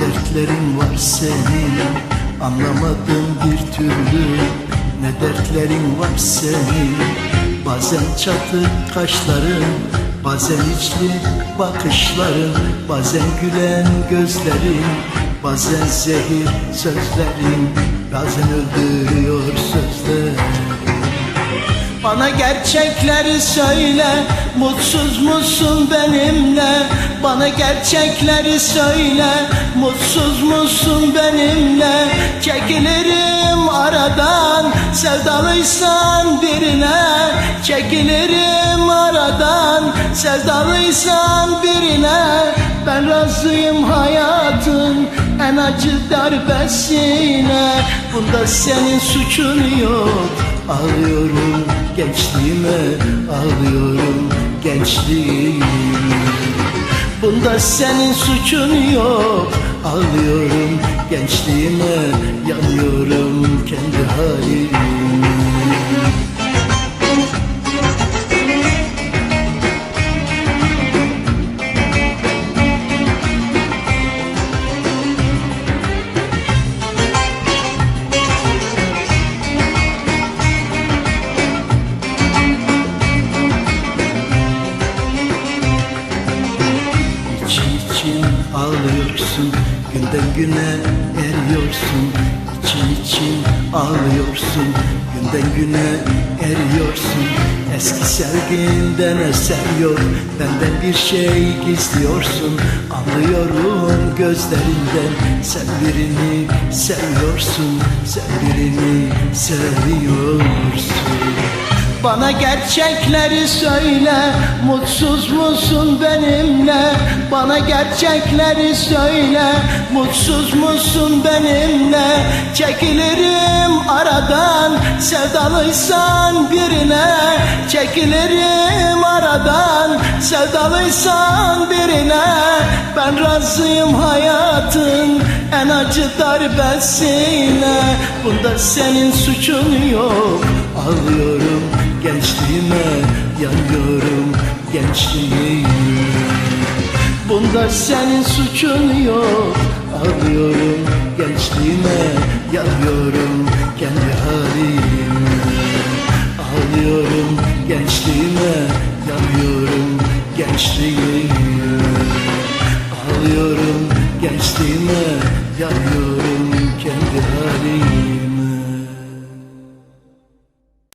dertlerin var senin. Anlamadım bir türlü Ne dertlerin var senin. Bazen çatık kaşların Bazen içli bakışların Bazen gülen gözlerin Bazen zehir sözlerin Bazen öldürüyor sözlerin. Bana gerçekleri söyle Mutsuz musun benimle Bana gerçekleri söyle Mutsuz musun benimle? Çekilirim aradan Sevdalıysan birine. Çekilirim aradan Sevdalıysan birine. Ben razıyım hayatın En acı darbesine. Bunda senin suçun yok. Ağlıyorum gençliğime, ağlıyorum gençliğime Bunda senin suçun yok. Ağlıyorum gençliğime, yanıyorum kendi halime ağlıyorsun Günden güne eriyorsun İçin için ağlıyorsun Günden güne eriyorsun. Eski sevginden eser yok Benden bir şey gizliyorsun. Anlıyorum gözlerinden Sen birini seviyorsun Sen birini seviyorsun bana gerçekleri söyle Mutsuz musun benimle? Bana gerçekleri söyle Mutsuz musun benimle? Çekilirim aradan Sevdalıysan birine. Çekilirim aradan Sevdalıysan birine. Ben razıyım hayatın En acı darbesine. Bunda senin suçun yok Ağlıyorum gençliğime yanıyorum gençliğime Bunda senin suçun yok Ağlıyorum gençliğime yanıyorum kendi halime Ağlıyorum gençliğime yanıyorum gençliğime Ağlıyorum gençliğime yanıyorum kendi halime